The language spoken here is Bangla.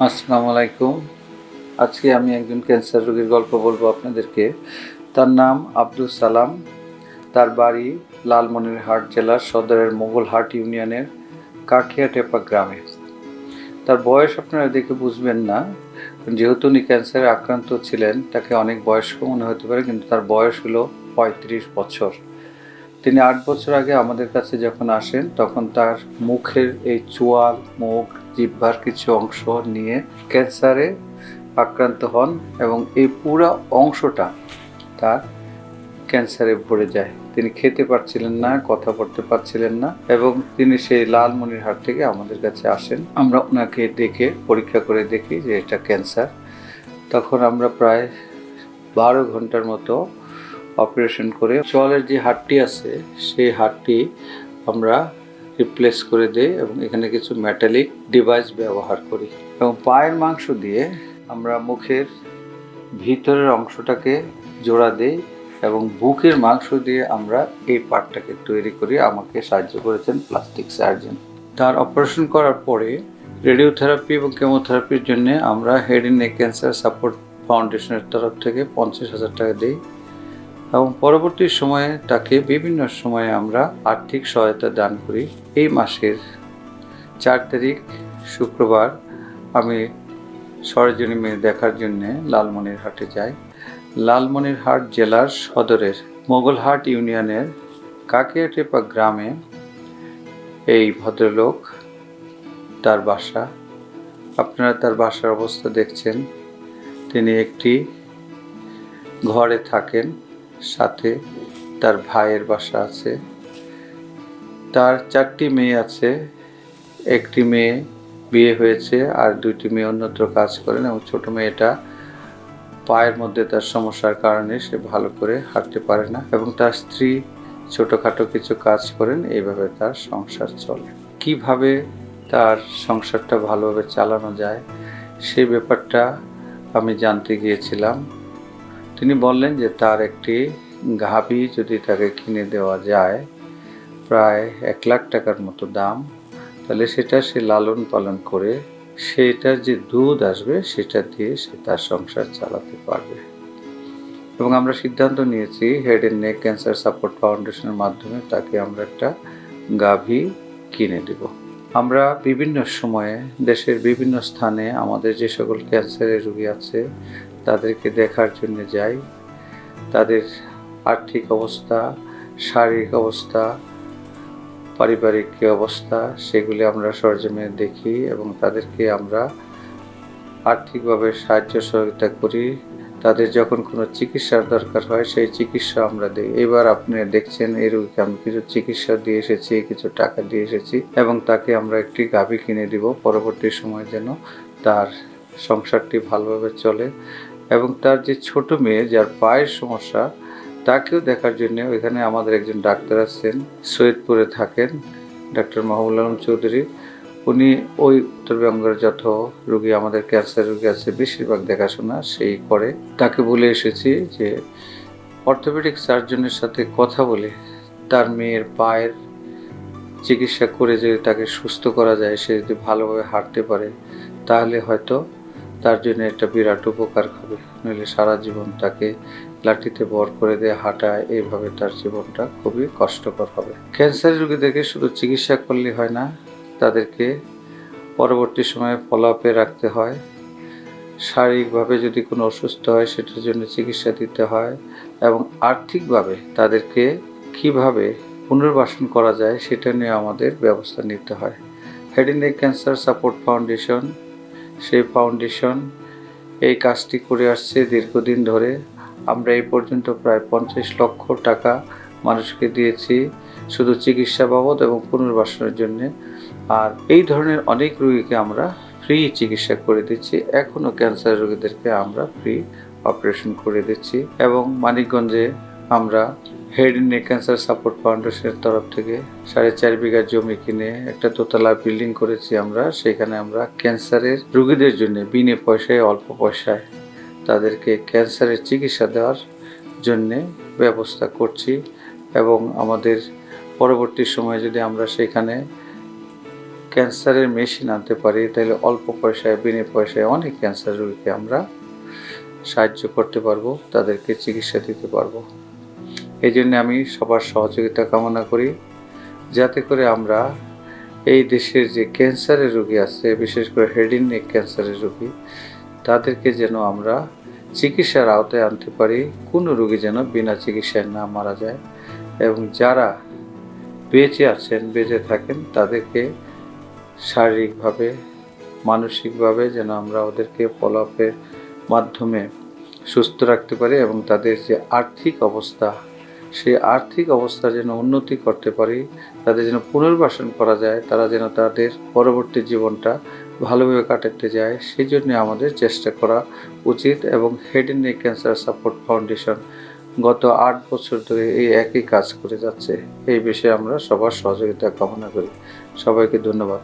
আসসালামু আলাইকুম। আজকে আমি একজন ক্যান্সার রোগীর গল্প বলব আপনাদেরকে। তার নাম আব্দুল সালাম। তার বাড়ি লালমনিরহাট জেলার সদরের মোগলহাট ইউনিয়নের কাকিয়া টেপা গ্রামে। তার বয়স আপনারা দেখে বুঝবেন না। যেহেতু উনি ক্যান্সারে আক্রান্ত ছিলেন, তাকে অনেক বয়স্ক মনে হতে পারে, কিন্তু তার বয়স হলো পঁয়ত্রিশ বছর। তিনি আট বছর আগে আমাদের কাছে যখন আসেন, তখন তার মুখের এই চোয়াল, মুখ জিহ্বার কিছু অংশ নিয়ে ক্যান্সারে আক্রান্ত হন এবং এই পুরো অংশটা তার ক্যান্সারে ভরে যায়। তিনি খেতে পারছিলেন না, কথা বলতে পারছিলেন না এবং তিনি সেই লালমনিরহাট থেকে আমাদের কাছে আসেন। আমরা ওনাকে দেখে, পরীক্ষা করে দেখি যে এটা ক্যান্সার। তখন আমরা প্রায় বারো ঘণ্টার মতো অপারেশন করে চোয়ালের যে হাড়টি আছে, সেই হাড়টি আমরা রিপ্লেস করে দেই এবং এখানে কিছু মেটালিক ডিভাইস ব্যবহার করি। এবং পায়ের মাংস দিয়ে আমরা মুখের ভিতরের অংশটাকে জোড়া দেই এবং বুকের মাংস দিয়ে আমরা এই পার্টটাকে তৈরি করি। আমাকে সাহায্য করেছেন প্লাস্টিক সার্জন তার অপারেশন করার পরে রেডিওথেরাপি এবং কেমোথেরাপির জন্য আমরা head and neck cancer support ফাউন্ডেশনের তরফ থেকে পঞ্চাশ হাজার টাকা দিই। এবং পরবর্তী সময়ে তাকে বিভিন্ন সময়ে আমরা আর্থিক সহায়তা দান করি। এই মাসের চার তারিখ, শুক্রবার, আমি সরজনী মেয়ে দেখার জন্যে লালমনিরহাটে যাই। লালমনিরহাট জেলার সদরের মোগলহাট ইউনিয়নের কাকিয়াটেপা গ্রামে এই ভদ্রলোক, তার বাসা, আপনারা তার বাসার অবস্থা দেখছেন। তিনি একটি ঘরে থাকেন। সাথে তার ভাইয়ের বাসা আছে। তার চারটি মেয়ে আছে। একটি মেয়ে বিয়ে হয়েছে আর দুইটি মেয়ে অন্যত্র কাজ করেন এবং ছোট মেয়েটা পায়ের মধ্যে তার সমস্যার কারণে সে ভালো করে হাঁটতে পারে না এবং তার স্ত্রী ছোটোখাটো কিছু কাজ করেন, এইভাবে তার সংসার চলে। কীভাবে তার সংসারটা ভালোভাবে চালানো যায় সেই ব্যাপারটা আমি জানতে গিয়েছিলাম। তিনি বললেন যে তার একটি গাভী যদি তাকে কিনে দেওয়া যায় প্রায় এক লাখ টাকার মতো দাম, তাহলে সেটা সে লালন পালন করে সেটার যে দুধ আসবে, সেটা দিয়ে সে তার সংসার চালাতে পারবে। এবং আমরা সিদ্ধান্ত নিয়েছি head and neck cancer support ফাউন্ডেশনের মাধ্যমে তাকে আমরা একটা গাভী কিনে দেব। আমরা বিভিন্ন সময়ে দেশের বিভিন্ন স্থানে আমাদের যে সকল ক্যান্সারের রোগী আছে তাদেরকে দেখার জন্য যাই। তাদের আর্থিক অবস্থা, শারীরিক অবস্থা, পারিবারিক কী অবস্থা, সেগুলি আমরা সরজমে দেখি এবং তাদেরকে আমরা আর্থিকভাবে সাহায্য সহযোগিতা করি। তাদের যখন কোনো চিকিৎসার দরকার হয়, সেই চিকিৎসা আমরা দিই। এবার আপনি দেখছেন, এই রোগীকে আমি কিছু চিকিৎসা দিয়ে এসেছি, কিছু টাকা দিয়ে এসেছি এবং তাকে আমরা একটি গাভী কিনে দিব। পরবর্তী সময় যেন তার সংসারটি ভালোভাবে চলে। এবং তার যে ছোট মেয়ে, যার পায়ের সমস্যা, তাকেও দেখার জন্য এখানে আমাদের একজন ডাক্তার আছেন সৈয়দপুরে থাকেন ডাক্তার মাহবুল আলম চৌধুরী। উনি ওই উত্তরবঙ্গের যত রুগী, আমাদের ক্যান্সার রুগী আছে, বেশিরভাগ দেখাশোনা সেই করে। তাকে বলে এসেছি যে, অর্থোপেডিক সার্জনের সাথে কথা বলে তার মেয়ের পায়ের চিকিৎসা করে যদি তাকে সুস্থ করা যায়, সে যদি ভালোভাবে হাঁটতে পারে, তাহলে হয়তো তার জন্য একটা বিরাট উপকার হবে নইলে সারা জীবন তাকে লাঠিতে ভর করে দিয়ে হাঁটায় এইভাবে তার জীবনটা খুবই কষ্টকর হবে। ক্যান্সার রোগীদেরকে শুধু চিকিৎসা করলে হয় না, তাদেরকে পরবর্তী সময়ে ফলো আপে রাখতে হয়। শারীরিকভাবে যদি কোনো অসুস্থ হয়, সেটার জন্য চিকিৎসা দিতে হয় এবং আর্থিকভাবে তাদেরকে কীভাবে পুনর্বাসন করা যায়, সেটা নিয়ে আমাদের ব্যবস্থা নিতে হয়। হেড ক্যান্সার সাপোর্ট ফাউন্ডেশন সেই ফাউন্ডেশন এই কাজটি করে আসছে দীর্ঘদিন ধরে। আমরা এই পর্যন্ত প্রায় পঞ্চাশ লক্ষ টাকা মানুষকে দিয়েছি শুধু চিকিৎসা বাবদ এবং পুনর্বাসনের জন্য। আর এই ধরনের অনেক রোগীকে আমরা ফ্রি চিকিৎসা করে দিচ্ছি। এখনও ক্যান্সার রোগীদেরকে আমরা ফ্রি অপারেশন করে দিচ্ছি। এবং মানিকগঞ্জে আমরা হেড নেক ক্যান্সার সাপোর্ট ফাউন্ডেশনের তরফ থেকে সাড়ে চার বিঘা জমি কিনে একটা দোতলা বিল্ডিং করেছি আমরা। সেখানে আমরা ক্যান্সারের রোগীদের জন্য বিনে পয়সায়, অল্প পয়সায় তাদেরকে ক্যান্সারের চিকিৎসা দেওয়ার জন্যে ব্যবস্থা করছি এবং আমাদের পরবর্তী সময়ে যদি আমরা সেখানে ক্যান্সারের মেশিন আনতে পারি, তাহলে অল্প পয়সায়, বিনে পয়সায় অনেক ক্যান্সার রোগীকে আমরা সাহায্য করতে পারব, তাদেরকে চিকিৎসা দিতে পারব। এই জন্য আমি সবার সহযোগিতা কামনা করি। যাতে করে আমরা এই দেশের যে ক্যান্সারের রোগী আছে, বিশেষ করে হেড ইন নেক ক্যান্সারের রোগী, তাদেরকে যেন আমরা চিকিৎসার আওতায় আনতে পারি, কোনো রোগী যেন বিনা চিকিৎসায় না মারা যায় এবং যারা বেঁচে আছেন, বেঁচে থাকেন, তাদেরকে শারীরিকভাবে, মানসিকভাবে যেন আমরা ওদেরকে ফলাপের মাধ্যমে সুস্থ রাখতে পারি এবং তাদের যে আর্থিক অবস্থা সেই আর্থিক অবস্থা যেন উন্নতি করতে পারি, তাদের যেন পুনর্বাসন করা যায়, তারা যেন তাদের পরবর্তী জীবনটা ভালোভাবে কাটাতে যায়, সেই জন্য আমাদের চেষ্টা করা উচিত এবং head and neck cancer support foundation গত আট বছর ধরে এই একই কাজ করে যাচ্ছে। এই বিষয়ে আমরা সবার সহযোগিতা কামনা করি। সবাইকে ধন্যবাদ।